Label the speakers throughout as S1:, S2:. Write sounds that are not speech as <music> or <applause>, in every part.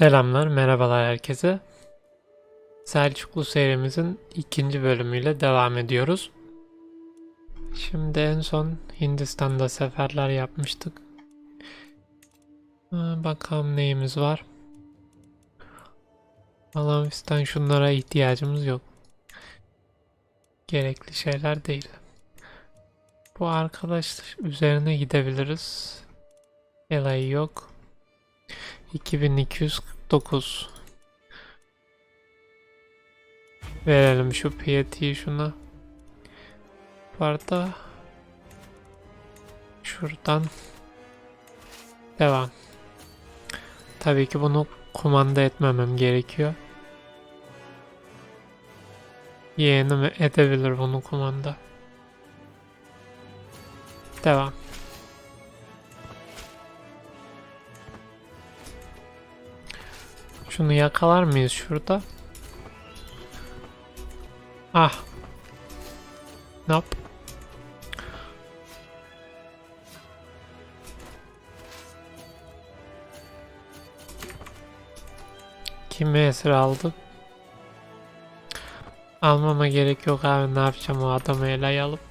S1: Selamlar, merhabalar herkese. Selçuklu serimizin ikinci bölümüyle devam ediyoruz. Şimdi en son Hindistan'da seferler yapmıştık. Bakalım neyimiz var. Falan şunlara ihtiyacımız yok. Gerekli şeyler değil. Bu arkadaş üzerine gidebiliriz. Elayı yok. 2249 Verelim şu piyetiyi şuna. Arada şuradan devam. Tabii ki bunu kumanda etmemem gerekiyor. Yeğenim edebilir bunu kumanda. Devam. Şunu yakalar mıyız şurada? Ah. Nope. Kimi esir aldık? Almama gerek yok abi ne yapacağım o adamı ele alıp.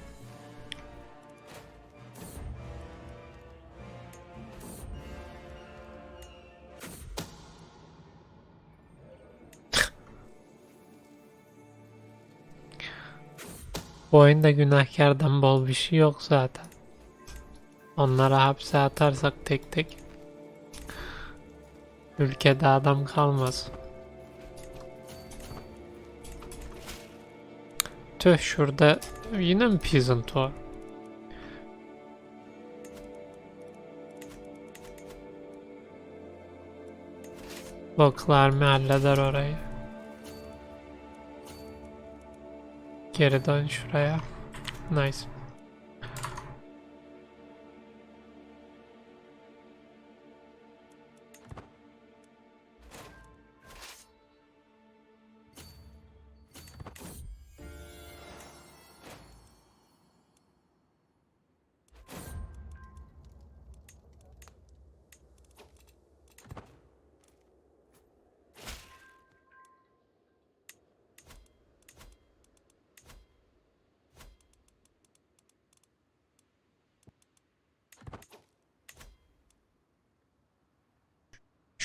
S1: Oyunda günahkardan bol bir şey yok zaten. Onlara hapse atarsak tek tek ülkede adam kalmaz. Tüh şurada yine mi peasant var? Loklar mı halleder orayı? Geri dön şuraya. Nice.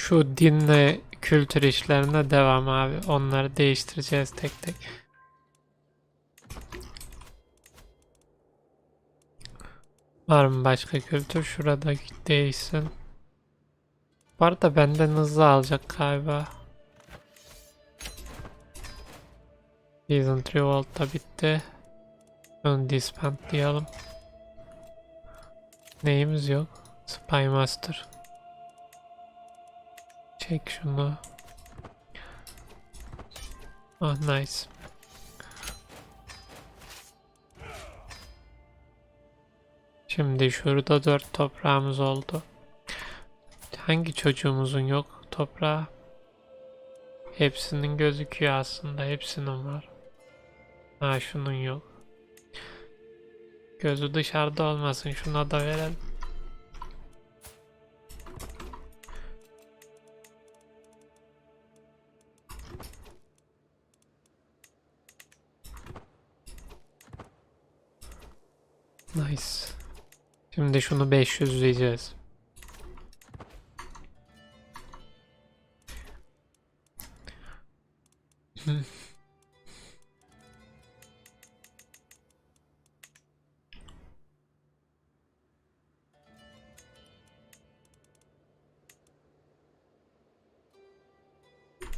S1: Şu dinle kültür işlerine devam abi. Onları değiştireceğiz tek tek. Var mı başka kültür? Şurada değişsin. Bu arada benden hızlı alacak galiba. Peasant Revolt da bitti. Onu disband diyelim. Neyimiz yok? Spy Master. Çek şunu. Ah nice. Şimdi şurada dört toprağımız oldu. Hangi çocuğumuzun yok toprağı? Hepsinin gözüküyor aslında. Hepsinin var. Ha şunun yok. Gözü dışarıda olmasın. Şuna da verelim. Şimdi şunu 500 diyeceğiz.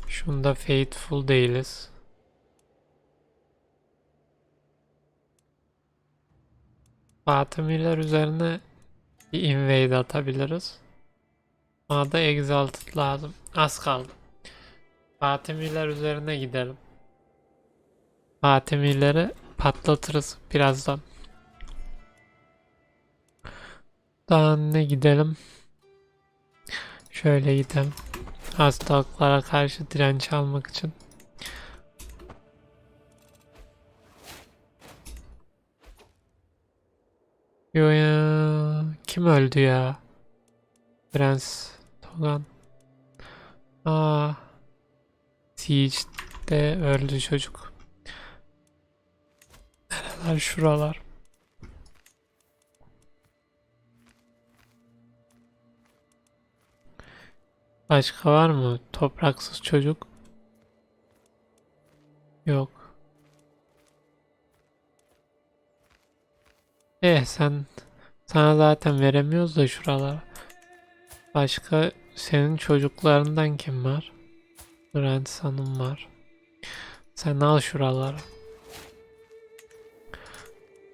S1: Şunda faithful değiliz. Fatimiler üzerine bir invade atabiliriz. Bana da exalted lazım. Az kaldı. Fatimiler üzerine gidelim. Fatimileri patlatırız birazdan. Daha ne gidelim? Şöyle gidelim. Hastalıklara karşı direnç almak için. Yo ya. Kim öldü ya? Prens Togan. Aa. Siege'de öldü çocuk. Nereler şuralar. Başka var mı? Topraksız çocuk. Yok. Eh sen sana zaten veremiyoruz da şuralara. Başka senin çocuklarından kim var? Brent Hanım var. Sen al şuraları.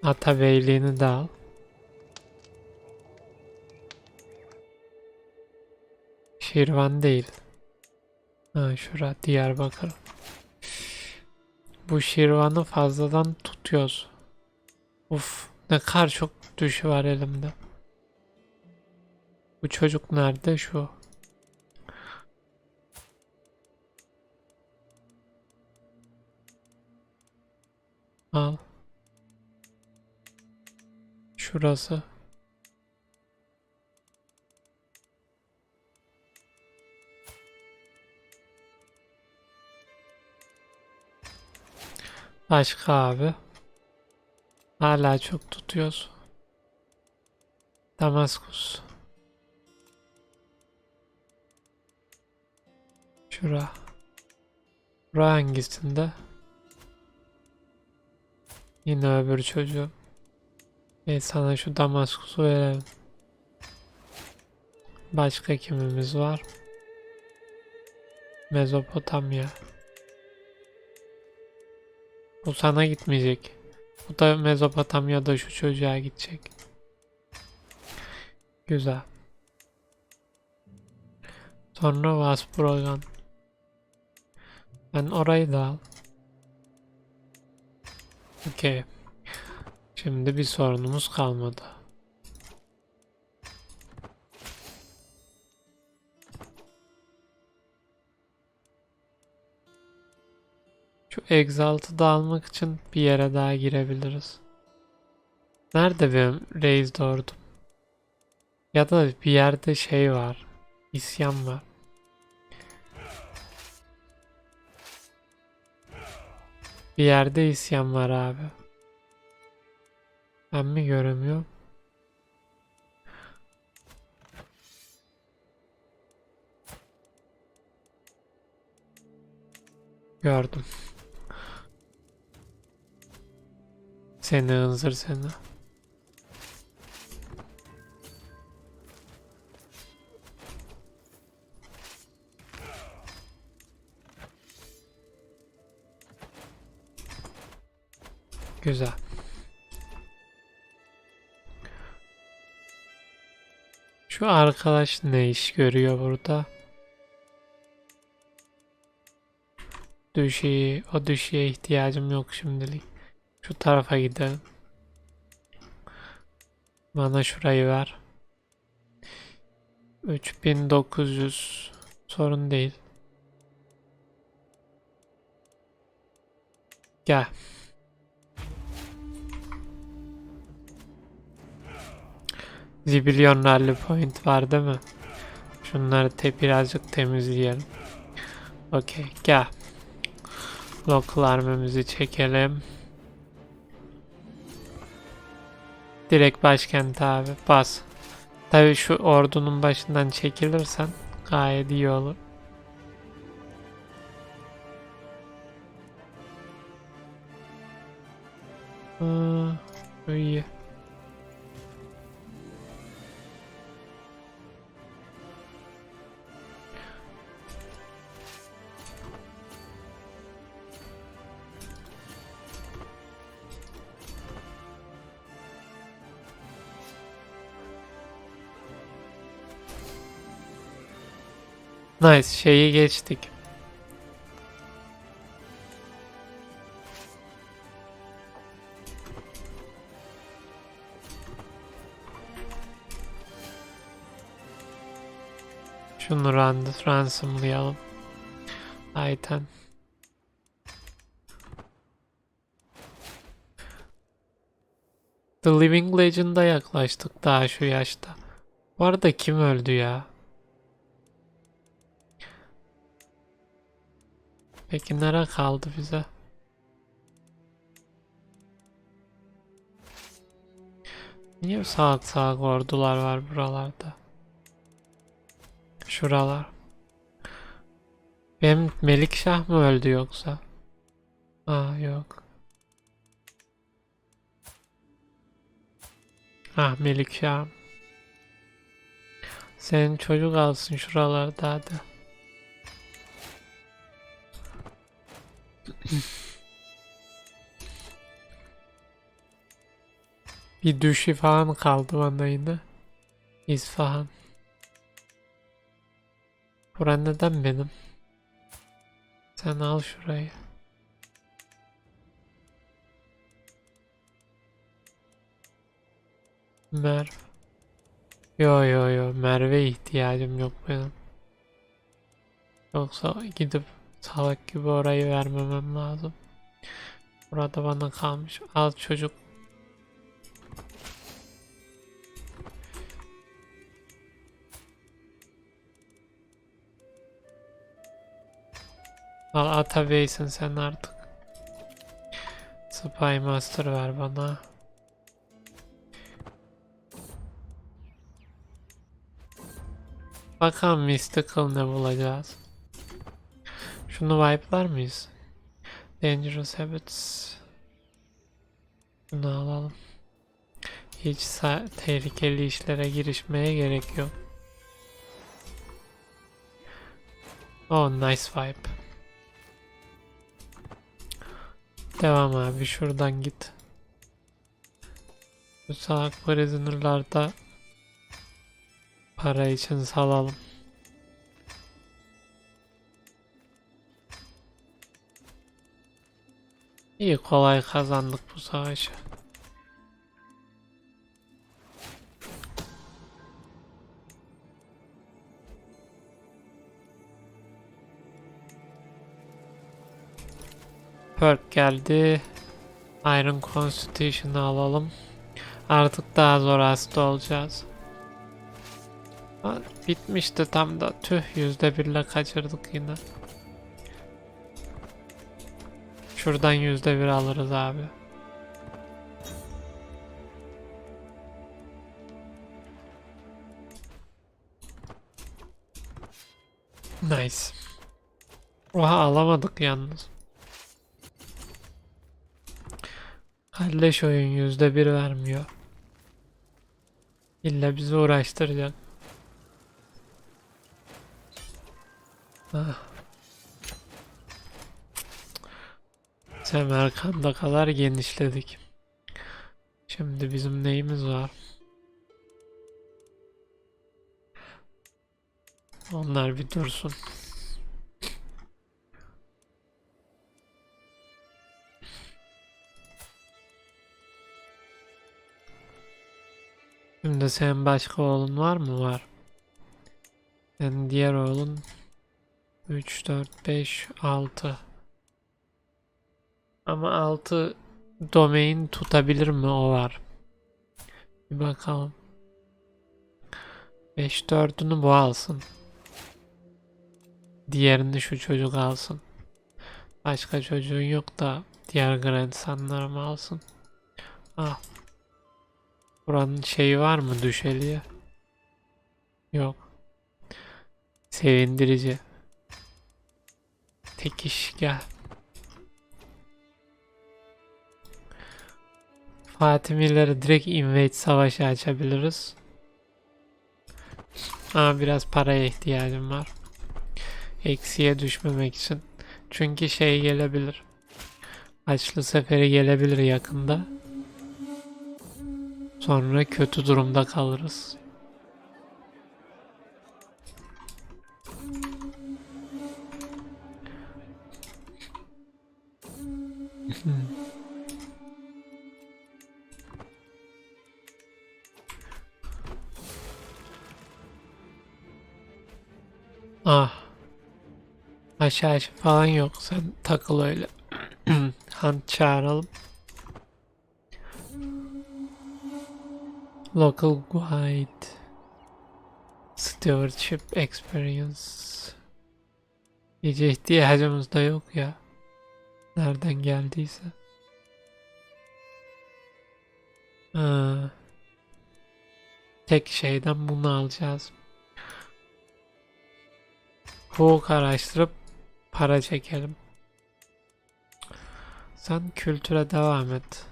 S1: Ata beyliğini de al. Şirvan değil. Ha şura Diyarbakır. Bu Şirvan'ı fazladan tutuyoruz. Uf ne kadar çok düşü var elimde. Bu çocuk nerede şu? Al. Şurası. Başka abi. Hala çok tutuyoruz. Damaskus. Şura. Bura hangisinde? Yine öbür çocuğu. E sana şu Damaskus'u verelim. Başka kimimiz var? Mezopotamya. Bu sana gitmeyecek. Bu da Mezopotamya'da şu çocuğa gidecek. Güzel. Sonra Vasprogan. Ben orayı da al. Okey. Şimdi bir sorunumuz kalmadı. Şu Exalt'ı da almak için bir yere daha girebiliriz. Nerede benim Reis doğurdum? Ya da bir yerde şey var. İsyan var. Bir yerde isyan var abi. Ben mi göremiyorum? Gördüm. Seni hınzır seni. Güzel. Şu arkadaş ne iş görüyor burada? Düşeyi, o düşeye ihtiyacım yok şimdilik. Şu tarafa gidelim. Bana şurayı ver. 3900 sorun değil. Gel. Zibilyon rally point var değil mi? Şunları te birazcık temizleyelim. Okey gel. Local armamızı çekelim. Direkt başkent abi bas. Tabi şu ordunun başından çekilirsen gayet iyi olur. Aa, iyi. Nice şeyi geçtik. Şunu ransomlayalım. Ayten. The Living Legend'a yaklaştık daha şu yaşta. Bu arada kim öldü ya? Peki nere kaldı bize? Niye salak salak ordular var buralarda? Şuralar. Benim Melikşah mı öldü yoksa? Aa yok. Ah Melikşah. Senin çocuk alsın şuralarda hadi. Bir düşü falan kaldı bana yine. İsfahan. Bura neden benim? Sen al şurayı. Merv. Yo yo yo Merve ihtiyacım yok benim. Yoksa gidip salak gibi orayı vermemem lazım. Burada bana kalmış. Al çocuk. Al Atabey'sin sen artık. Spy Master ver bana. Bakalım Mystical ne bulacağız. Şunu wipe'lar mıyız? Dangerous Habits. Bunu alalım. Hiç tehlikeli işlere girişmeye gerek yok. Oh nice wipe. Devam abi şuradan git. Bu salak prisoner'larda para için salalım. İyi kolay kazandık bu savaşı. Perk geldi. Iron Constitution'ı alalım. Artık daha zor hasta olacağız. Bitmişti tam da tüh yüzde birle kaçırdık yine. Şuradan yüzde bir alırız abi. Nice. Oha alamadık yalnız. Kalleş oyun yüzde bir vermiyor. İlla bizi uğraştıracak. Ah. Semerkant'a kadar genişledik. Şimdi bizim neyimiz var? Onlar bir dursun. Şimdi senin başka oğlun var mı? Var. Senin diğer oğlun 3, 4, 5, 6. Ama 6 domain tutabilir mi? O var. Bir bakalım. 5 4'ünü bu alsın. Diğerini şu çocuk alsın. Başka çocuğun yok da diğer grandsonlarım alsın. Ah. Buranın şeyi var mı düşeliye? Yok. Sevindirici. Tek iş gel. Fatimileri direkt invade savaşı açabiliriz. Ama biraz paraya ihtiyacım var. Eksiye düşmemek için. Çünkü şey gelebilir. Haçlı seferi gelebilir yakında. Sonra kötü durumda kalırız. Aşağı falan yok. Sen takıl öyle. <clears throat> Hunt çağıralım. Local guide. Stewardship experience. Gece ihtiyacımız da yok ya. Nereden geldiyse. Ha. Tek şeyden bunu alacağız. Hukuk araştırıp para çekelim. Sen kültüre devam et.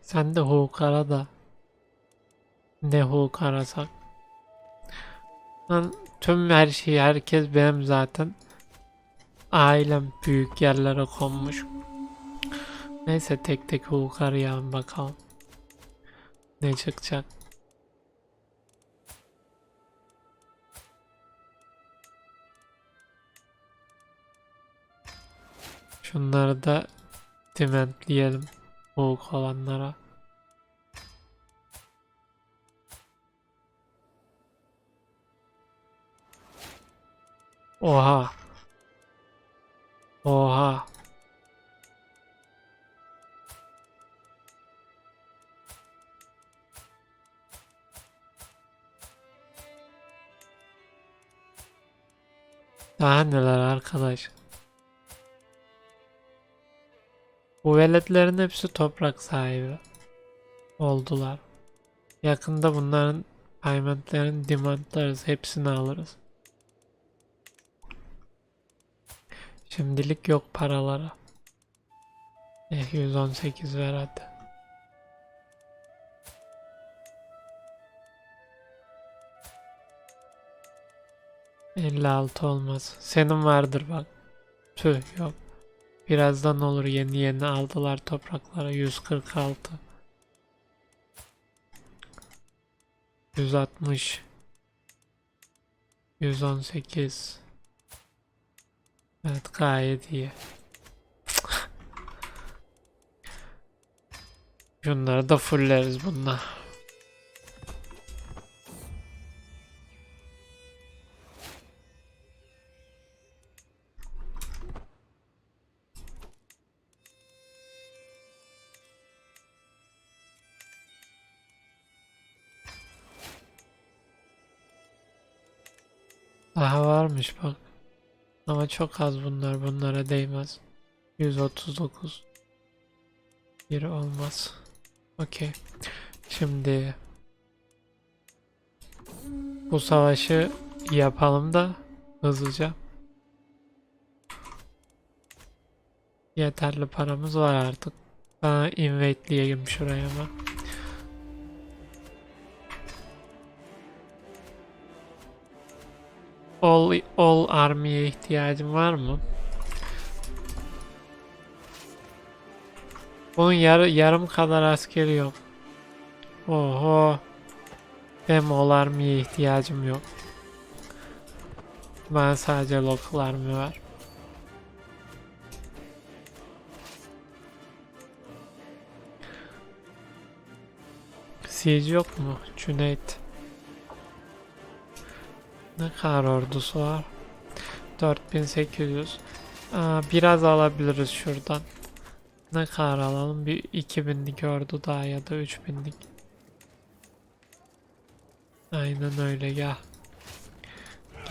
S1: Sen de hukuk ara da. Ne hukuk arasak. Ben tüm her şeyi herkes benim zaten. Ailem büyük yerlere konmuş. Neyse tek tek hukuk arayalım bakalım. Ne çıkacak? Şunları da dimentleyelim hukuk olanlara. Oha. Oha. Daha neler arkadaş. Bu veletlerin hepsi toprak sahibi oldular. Yakında bunların paymentlerin demandlarız. Hepsini alırız. Şimdilik yok paralara. Eh 118 ver hadi. Elli altı olmaz. Senin vardır bak. Tüh yok. Birazdan olur yeni yeni aldılar topraklara 146. 160 118 Evet gayet iyi. Şunları da fulleriz bununla. Daha varmış bak. Ama çok az bunlar. Bunlara değmez. 139. Biri olmaz. Okey. Şimdi bu savaşı yapalım da hızlıca. Yeterli paramız var artık. Bana invade'leyeyim şuraya ama. All, all army'ye ihtiyacım var mı? Bunun yarı, yarım kadar askeri yok. Oho. Benim all army'ye ihtiyacım yok. Ben sadece local army var. Siege yok mu? Cüneyt. Ne kadar ordusu var? 4800. Aa, biraz alabiliriz şuradan. Ne kadar alalım? Bir 2000'lik ordu daha ya da 3000'lik. Aynen öyle gel.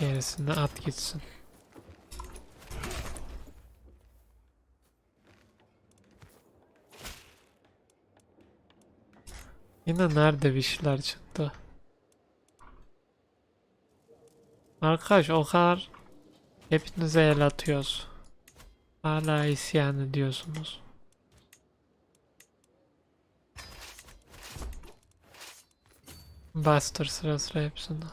S1: Gerisini at gitsin. Yine nerede bir şeyler çıktı? Arkadaş o kadar hepinize el atıyoruz. Hala isyan ediyorsunuz. Bastır sıra sıra hepsini.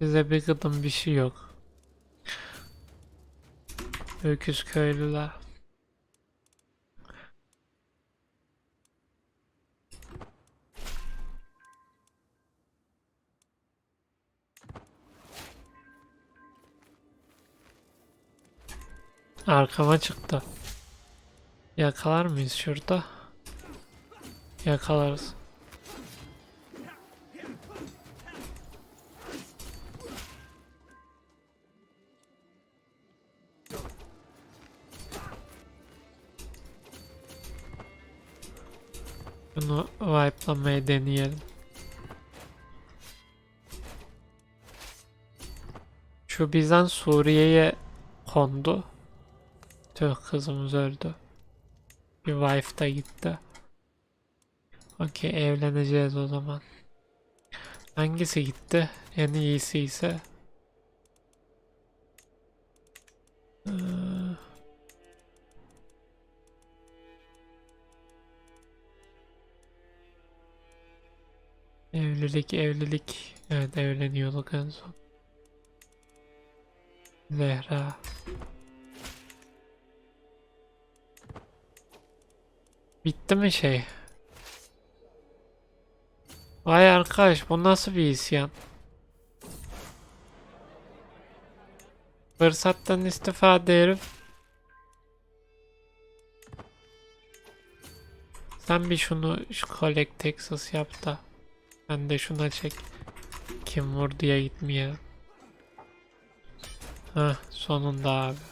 S1: Bize bir gıdım bir şey yok. Öküz köylüler. Arkama çıktı. Yakalar mıyız şurada? Yakalarız. Bunu wipe'lamaya deneyelim. Şu bizden Suriye'ye kondu. Tüh kızımız öldü. Bir wife da gitti. Okey evleneceğiz o zaman. Hangisi gitti? En iyisi ise Ee, Evlilik, evlilik. Evet evleniyorduk en son. Zehra. Bitti mi şey? Vay arkadaş bu nasıl bir isyan? Fırsattan istifade herif. Sen bir şunu şu Collect Texas yap da. Ben de şuna çek. Kim vurduya gitmeyelim. Hah sonunda abi.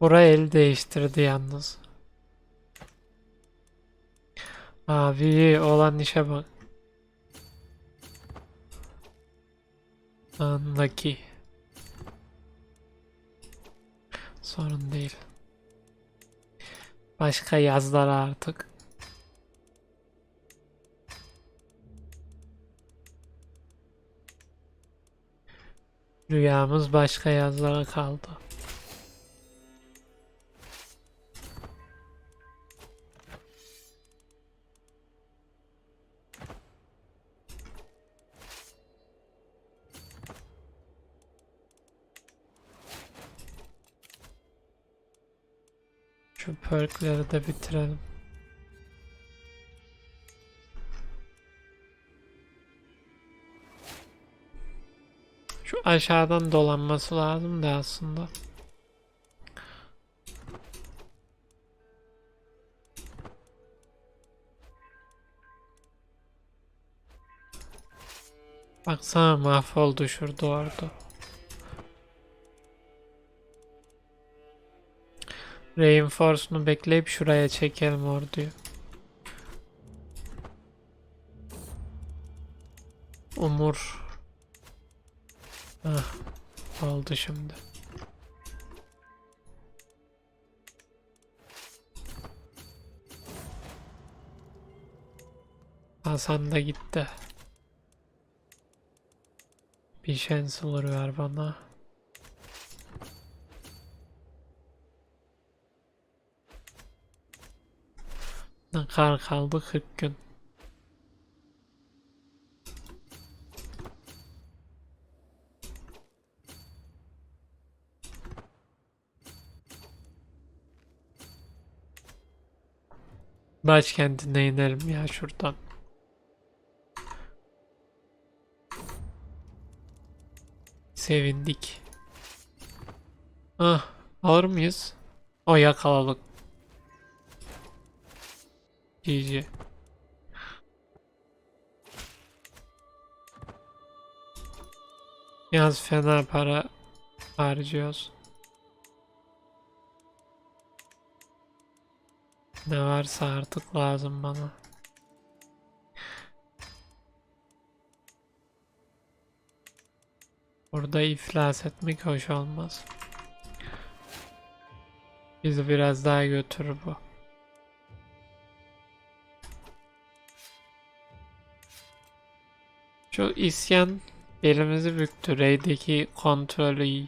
S1: Buraya el değiştirdi yalnız. Abi olan işe bak. Unlucky. Sorun değil. Başka yazlar artık. Rüyamız başka yazlara kaldı. Perkleri de bitirelim. Şu aşağıdan dolanması lazım da aslında. Baksana mahvoldu şurada orada. Reinforce'unu bekleyip şuraya çekelim orduyu. Umur. Hah, oldu şimdi. Hasan da gitti. Bir chancellor ver bana. Kadar kaldı 40 gün. Başkentine inelim ya şuradan. Sevindik. Ah, alır mıyız? O yakaladık. GG. Yalnız fena para harcıyoruz. Ne varsa artık lazım bana. Burada iflas etmek hoş olmaz. Bizi biraz daha götürür bu. Şu isyan belimizi büktü. Raid'deki kontrolü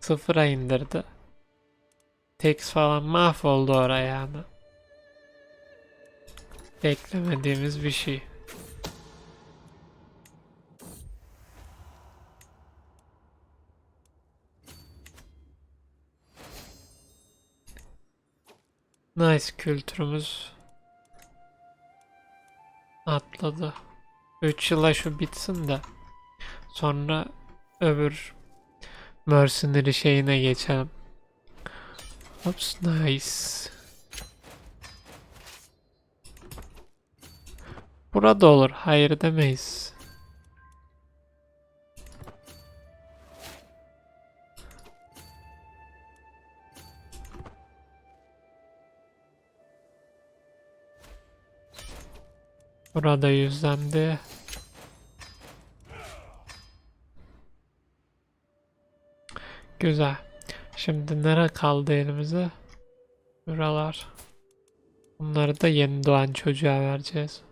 S1: sıfıra indirdi. Tex falan mahvoldu oraya ama. Beklemediğimiz bir şey. Nice kültürümüz atladı. 3 yıla şu bitsin de sonra öbür mercenary şeyine geçelim. Ops nice. Burada olur. Hayır demeyiz. Burada yüzlendi. Güzel. Şimdi nere kaldı elimize? Buralar. Bunları da yeni doğan çocuğa vereceğiz.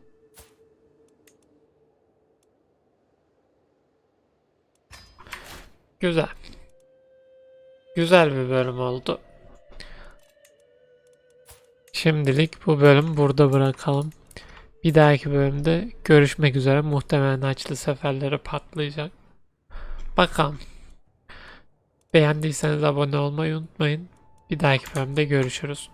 S1: Güzel. Güzel bir bölüm oldu. Şimdilik bu bölüm burada bırakalım. Bir dahaki bölümde görüşmek üzere. Muhtemelen Haçlı seferleri patlayacak. Bakalım. Beğendiyseniz abone olmayı unutmayın. Bir dahaki bölümde görüşürüz.